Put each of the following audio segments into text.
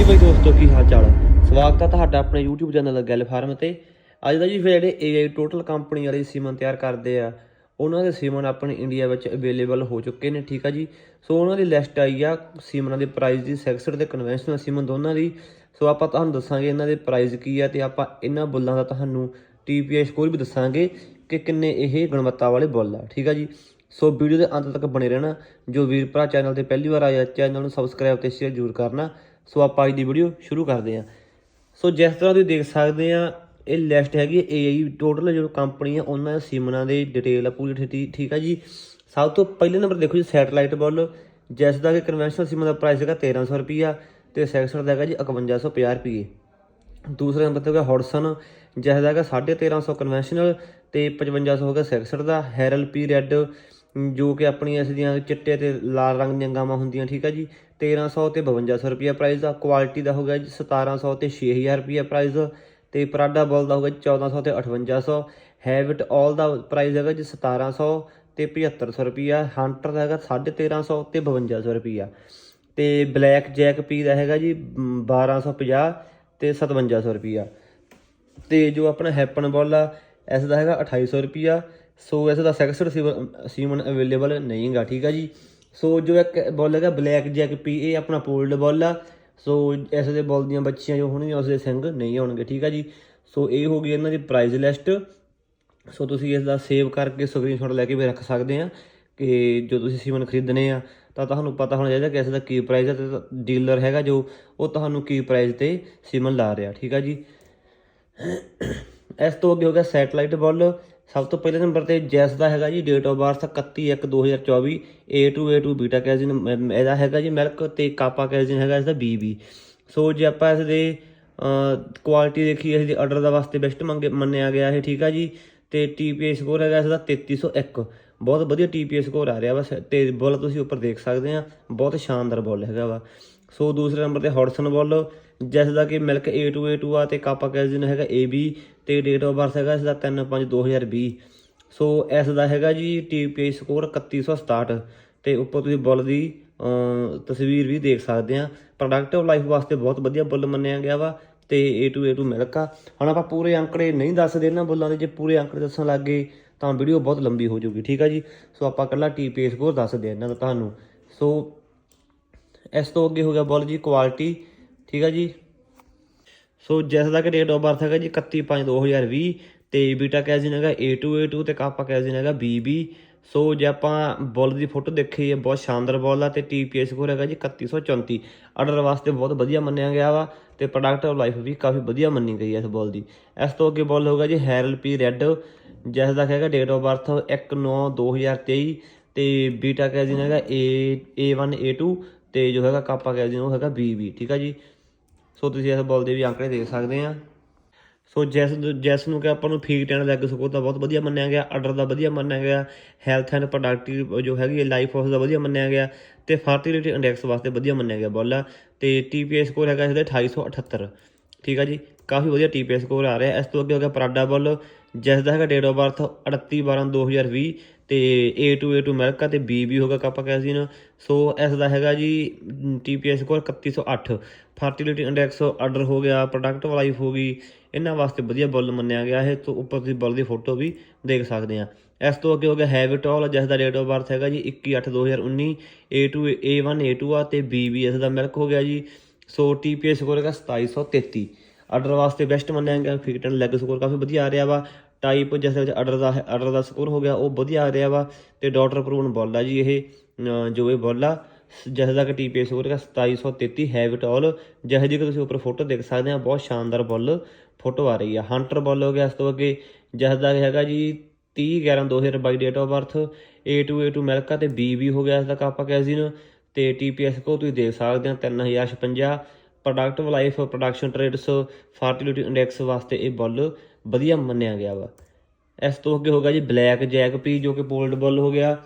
ਹਾਂਜੀ ਬਾਈ ਦੋਸਤੋ, ਕੀ ਹਾਲ ਚਾਲ ਹੈ ਸਵਾਗਤ ਹੈ ਤੁਹਾਡਾ ਆਪਣੇ YouTube ਚੈਨਲ ਗੱਲ ਫਾਰਮ ਤੇ। ਅੱਜ ਦਾ ਜੀ ਫਿਰ ਜਿਹੜੇ AI ਟੋਟਲ ਕੰਪਨੀ ਵਾਲੇ ਸੀਮਨ ਤਿਆਰ ਕਰਦੇ ਆ, ਉਹਨਾਂ ਦੇ ਸੀਮਨ ਆਪਣੇ ਇੰਡੀਆ ਵਿੱਚ ਅਵੇਲੇਬਲ ਹੋ ਚੁੱਕੇ ਨੇ, ਠੀਕ ਆ ਜੀ? ਸੋ ਉਹਨਾਂ ਦੀ ਲਿਸਟ ਆਈ ਆ, ਸੀਮਨਾਂ ਦੇ ਪ੍ਰਾਈਸ ਦੀ ਸੈਕਸਡ ਤੇ ਕਨਵੈਨਸ਼ਨਲ ਸੀਮਨ ਦੋਨਾਂ ਦੀ। ਸੋ ਆਪਾਂ ਤੁਹਾਨੂੰ ਦੱਸਾਂਗੇ ਇਹਨਾਂ ਦੇ ਪ੍ਰਾਈਸ ਕੀ ਆ ਤੇ ਆਪਾਂ ਇਹਨਾਂ ਬੁੱਲਾਂ ਦਾ ਤੁਹਾਨੂੰ TPI ਸਕੋਰ ਵੀ ਦੱਸਾਂਗੇ ਕਿ ਕਿੰਨੇ ਇਹ ਗੁਣਵੱਤਾ ਵਾਲੇ ਬੁੱਲ ਆ, ਠੀਕ ਆ ਜੀ? ਸੋ ਵੀਡੀਓ ਦੇ ਅੰਤ ਤੱਕ ਬਣੇ ਰਹਿਣਾ, ਜੋ ਵੀਰ ਭਰਾ ਚੈਨਲ ਤੇ ਪਹਿਲੀ ਵਾਰ ਆਇਆ, ਚੈਨਲ ਨੂੰ ਸਬਸਕ੍ਰਾਈਬ ਤੇ ਸ਼ੇਅਰ ਜ਼ਰੂਰ ਕਰਨਾ। ਸੋ ਆਪਾਂ ਅੱਜ ਦੀ ਵੀਡੀਓ ਸ਼ੁਰੂ ਕਰਦੇ ਹਾਂ। ਸੋ ਜਿਸ ਤਰ੍ਹਾਂ ਤੁਸੀਂ ਦੇਖ ਸਕਦੇ ਆ ਇਹ ਲਿਸਟ ਹੈਗੀ AI ਟੋਟਲ ਜੋ ਕੰਪਨੀ ਆ, ਉਹਨਾਂ ਦੇ ਸੀਮਨਾਂ ਦੀ ਡਿਟੇਲ ਆ, ਪੂਰੀ ਠੀ- ਠੀਕ ਆ ਜੀ। ਸਭ ਤੋਂ ਪਹਿਲੇ ਨੰਬਰ ਦੇਖੋ ਜੀ ਸੈਟਲਾਈਟ ਬੁੱਲ, ਜਿਸ ਦਾ ਕਿ ਕਨਵੈਨਸ਼ਨਲ ਸੀਮਨ ਦਾ ਪ੍ਰਾਈਸ ਹੈਗਾ 1300 ਰੁਪਿਆ ਤੇ ਸੈਕਸਰ ਦਾ ਹੈਗਾ ਜੀ 5150 ਰੁਪਏ ਦੂਸਰੇ ਨੰਬਰ ਤੇ ਹੋਗਾ ਹੌਡਸਨ ਜਿਸ ਦਾ ਹੈਗਾ 1350 ਕਨਵੈਨਸ਼ਨਲ ਤੇ 5500 ਹੋਗਾ ਸੈਕਸਰ ਦਾ ਹੈਰਲ ਪੀ ਰੈੱਡ ਜੋ ਕਿ ਆਪਣੀਆਂ ਇਸ ਦੀਆਂ ਚਿੱਟੇ ਤੇ ਲਾਲ ਰੰਗ ਦੀਆਂ ਗਾਵਾਂ ਹੁੰਦੀਆਂ ਠੀਕ ਹੈ ਜੀ? 1300 ਤੇ 5200 ਰੁਪਿਆ ਪ੍ਰਾਈਸ ਦਾ ਕੁਆਲਿਟੀ ਦਾ ਹੋਗਾ ਜੀ 1700 ਤੇ 6000 ਰੁਪਿਆ ਪ੍ਰਾਈਸ ਤੇ ਪਰਾਡਾ ਬੋਲ ਦਾ ਹੋਗਾ ਜੀ 1400 ਤੇ 5800 ਹੈਵਿਟ ਆਲ ਦਾ ਪ੍ਰਾਈਸ ਹੈਗਾ ਜੀ 1700 ਤੇ 7500 ਰੁਪਿਆ ਹੰਟਰ ਦਾ ਹੈਗਾ 1350 ਤੇ 5200 ਰੁਪਿਆ ਤੇ ਬਲੈਕ ਜੈਕ ਪੀ ਦਾ ਹੈਗਾ ਜੀ ਮ, 1250 ਤੇ 5700 ਰੁਪਿਆ ਤੇ ਜੋ ਆਪਣਾ ਹੈਪਨ ਬੋਲ ਆ ਇਸ ਦਾ ਹੈਗਾ 2800 ਰੁਪਿਆ ਸੋ ਇਸ ਦਾ ਸੈਕਸਡ ਸੀਮਨ ਅਵੇਲੇਬਲ ਨਹੀਂਗਾ ਠੀਕ ਆ ਜੀ? ਸੋ ਜੋ ਇੱਕ ਬੋਲ ਹੈਗਾ ਬਲੈਕ ਜੈਕ ਪੀ ਇਹ ਆਪਣਾ ਪੋਲਡ ਬੋਲ ਆ। ਸੋ ਇਸ ਦੇ ਬੋਲ ਦੀਆਂ ਬੱਚੀਆਂ ਜੋ ਹੋਣਗੀਆਂ ਉਸ ਦੇ ਸਿੰਗ ਨਹੀਂ ਹੋਣਗੇ ਠੀਕ ਆ ਜੀ? ਸੋ ਇਹ ਹੋ ਗਈ ਇਹਨਾਂ ਦੀ ਪ੍ਰਾਈਜ਼ ਲਿਸਟ ਸੋ ਤੁਸੀਂ ਇਸ ਦਾ ਸੇਵ ਕਰਕੇ ਸਕਰੀਨਸ਼ਾਟ ਲੈ ਕੇ ਵੀ ਰੱਖ ਸਕਦੇ ਆ ਕਿ ਜੋ ਤੁਸੀਂ ਸੀਮਨ ਖਰੀਦਣੇ ਆ, ਤਾਂ ਤੁਹਾਨੂੰ ਪਤਾ ਹੋਣਾ ਚਾਹੀਦਾ ਕਿ ਇਸ ਦਾ ਕੀ ਪ੍ਰਾਈਸ ਹੈ ਤੇ ਡੀਲਰ ਹੈਗਾ ਜੋ, ਉਹ ਤੁਹਾਨੂੰ ਕੀ ਪ੍ਰਾਈਸ ਤੇ ਸੀਮਨ ਲਾ ਰਿਹਾ, ਠੀਕ ਆ ਜੀ? ਇਸ ਤੋਂ ਅੱਗੇ ਹੋ ਗਿਆ ਸੈਟਲਾਈਟ ਬੁੱਲ ਸਭ ਤੋਂ ਪਹਿਲੇ ਨੰਬਰ ਤੇ ਜੈਸ ਦਾ ਹੈਗਾ ਜੀ date of birth 31/1/2024 A2 A2 beta casein ਇਹਦਾ ਹੈਗਾ ਜੀ ਮਿਲਕ ਤੇ ਕਾਪਾ ਕੈਜ਼ਿਨ ਹੈਗਾ ਇਸਦਾ BB ਸੋ ਜੇ ਆਪਾਂ ਇਸ ਦੇ ਕੁਆਲਿਟੀ ਦੇਖੀਏ ਇਸ ਦੀ ਆਰਡਰ ਦਾ ਵਾਸਤੇ ਬੈਸਟ ਮੰਗੇ, ਮੰਨਿਆ ਗਿਆ ਹੈ ਠੀਕ ਆ ਜੀ? ਤੇ TPA ਸਕੋਰ ਹੈਗਾ ਇਸ ਦਾ 3301 ਬਹੁਤ ਵਧੀਆ TPA ਸਕੋਰ ਆ ਰਿਹਾ ਵਾ ਸ- ਤੇ ਬੁੱਲ ਤੁਸੀਂ ਉੱਪਰ ਦੇਖ ਸਕਦੇ ਆ, ਬਹੁਤ ਸ਼ਾਨਦਾਰ ਬੁੱਲ ਹੈਗਾ ਵਾ। ਸੋ ਦੂਸਰੇ ਨੰਬਰ ਤੇ ਹੌਟਸਨ ਬੁੱਲ ਜਿਸ ਦਾ ਕਿ ਮਿਲਕ A2 A2 ਆ ਤੇ ਕਾਪਾ ਕੈਜ਼ਿਨ ਹੈਗਾ AB ਤੇ ਡੇਟ ਆਫ ਬਰਥ ਹੈਗਾ ਇਸ ਦਾ 3/5/2020 ਸੋ ਇਸ ਦਾ ਹੈਗਾ ਜੀ TPI ਸਕੋਰ 3167 ਤੇ ਉੱਪਰ ਤੁਸੀਂ ਬੁੱਲ ਦੀ ਤਸਵੀਰ ਵੀ ਦੇਖ ਸਕਦੇ ਆ। ਪ੍ਰੋਡਕਟਿਵ ਲਾਈਫ ਵਾਸਤੇ ਬਹੁਤ ਵਧੀਆ ਬੁੱਲ ਮੰਨਿਆ ਗਿਆ ਵਾ ਤੇ A2 A2 ਮਿਲਕ ਆ। ਹੁਣ ਆਪਾਂ ਪੂਰੇ ਅੰਕੜੇ ਨਹੀਂ ਦੱਸਦੇ ਇਹਨਾਂ ਬੁੱਲਾਂ ਦੇ, ਜੇ ਪੂਰੇ ਅੰਕੜੇ ਦੱਸਣ ਲੱਗੇ ਤਾਂ ਵੀਡੀਓ ਬਹੁਤ ਲੰਬੀ ਹੋ ਜਾਊਗੀ, ਠੀਕ ਆ ਜੀ? ਸੋ ਆਪਾਂ ਇਕੱਲਾ TPI ਸਕੋਰ ਦੱਸਦੇ ਆ ਇਹਨਾਂ ਦਾ ਤੁਹਾਨੂੰ। ਸੋ ਇਸ ਤੋਂ ਅੱਗੇ ਹੋ ਗਿਆ ਬੁੱਲ ਜੀ ਕੁਆਲਿਟੀ ਠੀਕ ਹੈ ਜੀ। ਸੋ ਜਿਸ ਦਾ ਕਿ ਡੇਟ ਆਫ ਬਰਥ ਹੈਗਾ ਜੀ 31/5/2020 ਤੇ ਬੀਟਾ ਕੈਜ਼ਿਨ ਹੈਗਾ A2 A2 ਤੇ ਕਾਪਾ ਕੈਜ਼ਿਨ ਹੈਗਾ BB ਸੋ ਜੇ ਆਪਾਂ ਬੋਲ ਦੀ ਫੋਟੋ ਦੇਖੀ ਹੈ ਬਹੁਤ ਸ਼ਾਨਦਾਰ ਬੋਲ ਆ, ਤੇ TPS ਸਕੋਰ ਹੈਗਾ ਜੀ 3134 ਆਰਡਰ ਵਾਸਤੇ ਬਹੁਤ ਵਧੀਆ ਮੰਨਿਆ ਗਿਆ ਵਾ, ਤੇ ਪ੍ਰੋਡਕਟ ਆਫ ਲਾਈਫ ਵੀ ਕਾਫੀ ਵਧੀਆ ਮੰਨੀ ਗਈ ਹੈ ਇਸ ਬੋਲ ਦੀ। ਇਸ ਤੋਂ ਅੱਗੇ ਬੁੱਲ ਹੋਗਾ ਜੀ ਹੈਰਲ ਪੀ ਰੈੱਡ ਜਿਸ ਦਾ ਹੈਗਾ ਡੇਟ ਆਫ ਬਰਥ 19/2023 ਤੇ ਬੀਟਾ ਕੈਜ਼ਿਨ ਹੈਗਾ A A1 A2 ਤੇ ਜੋ ਹੈਗਾ ਕਾਪਾ ਕੈਜ਼ਿਨ ਉਹ ਹੈਗਾ BB ਠੀਕ ਆ ਜੀ? ਸੋ ਤੁਸੀਂ ਇਸ ਬੋਲ ਦੇ ਵੀ ਅੰਕੜੇ ਦੇਖ ਸਕਦੇ ਆ। ਸੋ ਜੈਸ ਜੈਸ ਨੂੰ ਕਿ ਆਪਾਂ ਨੂੰ ਫੀਟ ਐਂਡ ਲੈਗ ਸਕੋਰ ਤਾਂ ਬਹੁਤ ਵਧੀਆ ਮੰਨਿਆ ਗਿਆ ਆਰਡਰ ਦਾ ਵਧੀਆ ਮੰਨਿਆ ਗਿਆ ਹੈਲਥ ਐਂਡ ਪ੍ਰੋਡਕਟਿਵ ਜੋ ਹੈਗੀ ਲਾਈਫ ਉਸ ਦਾ ਵਧੀਆ ਮੰਨਿਆ ਗਿਆ, ਤੇ ਫਰਟੀਲਿਟੀ ਇੰਡੈਕਸ ਵਾਸਤੇ ਵਧੀਆ ਮੰਨਿਆ ਗਿਆ ਬੋਲਾ। ਤੇ TPS ਸਕੋਰ ਹੈਗਾ ਇਹਦਾ 2878 ਠੀਕ ਆ ਜੀ? ਕਾਫੀ ਵਧੀਆ TPS ਸਕੋਰ ਆ ਰਿਹਾ। ਇਸ ਤੋਂ ਅੱਗੇ ਹੋ ਗਿਆ ਪਰਾਡਾ ਬੋਲ। ਜਿਸ ਦਾ ਹੈਗਾ ਡੇਟ ਆਫ ਬਰਥ 38/12/2020 ਤੇ A2 A2 ਅਮਰੀਕਾ ਤੇ BB ਹੋਗਾ ਕਾਪਾ ਕੈਜ਼ਿਨ ਸੋ ਇਸ ਦਾ ਹੈਗਾ ਜੀ TPS score 3108 fertility index order ਹੋ ਗਿਆ ਪ੍ਰੋਡਕਟ ਲਾਈਫ ਹੋ ਗਈ। ਇਹਨਾਂ ਵਾਸਤੇ ਵਧੀਆ ਬੁੱਲ ਮੰਨਿਆ ਗਿਆ ਹੈ ਤੋਂ ਉੱਪਰ ਤੁਸੀਂ ਬੁੱਲ ਦੀ ਫੋਟੋ ਵੀ ਦੇਖ ਸਕਦੇ ਆ। ਇਸ ਤੋਂ ਅੱਗੇ ਹੋ ਗਿਆ ਹੈਵਿਟੋਲ ਜਿਸ ਦਾ ਡੇਟ ਆਫ ਬਰਥ ਹੈਗਾ ਜੀ 21/8/2019 A2 A1 A2 ਆ ਤੇ BB ਇਸ ਦਾ ਮਿਲਕ ਹੋ ਗਿਆ ਜੀ। ਸੋ TPS ਸਕੋਰ ਹੈਗਾ 2733 ਆਰਡਰ ਵਾਸਤੇ ਬੈਸਟ ਮੰਨਿਆ ਗਿਆ ਫਿਟ ਲੈਗ ਸਕੋਰ ਕਾਫੀ ਵਧੀਆ ਆ ਰਿਹਾ ਵਾ। ਟਾਈਪ ਜਿਸ ਦੇ ਵਿੱਚ ਅਡਰ ਦਾ ਅਡਰ ਦਾ ਸਕੋਰ ਹੋ ਗਿਆ, ਉਹ ਵਧੀਆ ਆ ਰਿਹਾ ਵਾ ਤੇ ਡਾਟਰ ਪ੍ਰੂਵਨ ਬੋਲ ਆ ਜੀ ਇਹ ਜੋ ਇਹ ਬੋਲ ਆ, ਜਿਸ ਦਾ ਕਿ TPS ਸਕੋਰ ਹੈਗਾ 2733 ਹੈਵਿਟੋਲ ਜਿਹੋ ਜਿਹੀ ਕਿ ਤੁਸੀਂ ਉੱਪਰ ਫੋਟੋ ਦੇਖ ਸਕਦੇ ਆ, ਬਹੁਤ ਸ਼ਾਨਦਾਰ ਬੁੱਲ ਫੋਟੋ ਆ ਰਹੀ ਆ। ਹੰਟਰ ਬੋਲ ਹੋ ਗਿਆ ਇਸ ਤੋਂ ਅੱਗੇ, ਜਿਸ ਦਾ ਹੈਗਾ ਜੀ 30 11 2022 date of birth A2 A2 ਮਿਲਕਾ ਤੇ BB ਹੋ ਗਿਆ ਇਸ ਦਾ ਕਾਪਾ ਕੈਜ਼ਿਨ ਤੇ TPS ਕੋ ਤੁਸੀਂ ਦੇਖ ਸਕਦੇ ਆ 3056 product life production traits fertility index ਵਾਸਤੇ ਇਹ ਬੁੱਲ ਵਧੀਆ ਮੰਨਿਆ ਗਿਆ ਵਾ। ਇਸ ਤੋਂ ਅੱਗੇ ਹੋਗਾ ਜੀ ਬਲੈਕ ਜੈਕ ਪੀ ਜੋ ਕਿ ਪੋਲਡ ਬੁੱਲ ਹੋ ਗਿਆ।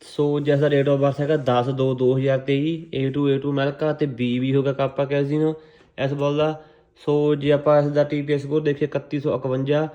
ਸੋ ਜਿਸ ਦਾ ਡੇਟ ਆਫ ਬਰਥ ਹੈਗਾ 10 2 2023 A2 A2 ਮਿਲਕਾ ਤੇ BB ਹੋਗਾ ਕਾਪਾ ਕੈਜ਼ਿਨ ਇਸ ਬੁੱਲ ਦਾ ਸੋ ਜੇ ਆਪਾਂ ਇਸ ਦਾ TPS ਸਕੋਰ ਦੇਖੀਏ 3151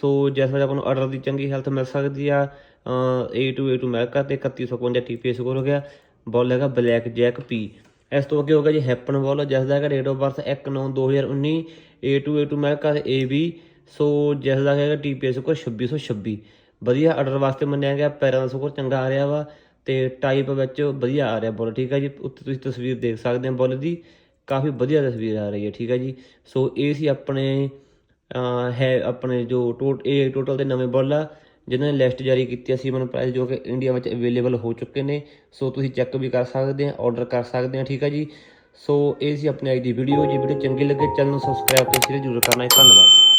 ਸੋ ਜਿਸ ਵਿੱਚ ਆਪਾਂ ਨੂੰ ਆਰਡਰ ਦੀ ਚੰਗੀ ਹੈਲਥ ਮਿਲ ਸਕਦੀ ਆ, ਅਹ A2 A2 ਮਿਲਕਾ ਤੇ 3151 TPS ਸਕੋਰ ਹੋ ਗਿਆ। ਬੁੱਲ ਹੈਗਾ ਬਲੈਕ ਜੈਕ ਪੀ ਇਸ ਤੋਂ ਅੱਗੇ ਹੋ ਗਿਆ ਜੀ ਹੈਪਨ ਵਾਲ ਜਿਸ ਦਾ ਹੈਗਾ date of birth 1/9/2019 A2 A2 ਮੈਲਕਾ AB ਸੋ ਜਿਸ ਦਾ ਹੈਗਾ TPS ਸਕੋਰ 2626 ਵਧੀਆ ਆਰਡਰ ਵਾਸਤੇ ਮੰਨਿਆ ਗਿਆ, ਪੈਰਾਂ ਦਾ ਸਕੋਰ ਚੰਗਾ ਆ ਰਿਹਾ ਵਾ ਤੇ ਟਾਈਪ ਵਿੱਚ ਵਧੀਆ ਆ ਰਿਹਾ ਬੋਲ ਠੀਕ ਹੈ ਜੀ? ਉੱਤੇ ਤੁਸੀਂ ਤਸਵੀਰ ਦੇਖ ਸਕਦੇ ਹੋ ਬੁੱਲ ਦੀ, ਕਾਫੀ ਵਧੀਆ ਤਸਵੀਰ ਆ ਰਹੀ ਹੈ, ਠੀਕ ਹੈ ਜੀ? ਸੋ ਇਹ ਸੀ ਆਪਣੇ ਹੈ ਆਪਣੇ ਜੋ ਟੋਟ, ਇਹ ਟੋਟਲ ਦੇ ਨਵੇਂ ਬੁੱਲ ਆ, ਜਿਨ੍ਹਾਂ ਨੇ ਲਿਸਟ ਜਾਰੀ ਕੀਤੀ ਸੀ ਮਨ ਪ੍ਰਾਈਸ ਜੋ ਕਿ ਇੰਡੀਆ ਵਿੱਚ ਅਵੇਲੇਬਲ ਹੋ ਚੁੱਕੇ ਨੇ। ਸੋ ਤੁਸੀਂ ਚੈੱਕ ਵੀ ਕਰ ਸਕਦੇ ਆ ਆਰਡਰ ਕਰ ਸਕਦੇ ਆ ਠੀਕ ਹੈ ਜੀ? ਸੋ ਇਹ ਸੀ ਆਪਣੀ ਅੱਜ ਦੀ ਵੀਡੀਓ ਜੇ ਵੀਡੀਓ ਚੰਗੀ ਲੱਗੇ, ਚੈਨਲ ਨੂੰ ਸਬਸਕ੍ਰਾਈਬ ਤੇ ਸ਼ੇਅਰ ਜ਼ਰੂਰ ਕਰਨਾ ਹੈ ਧੰਨਵਾਦ।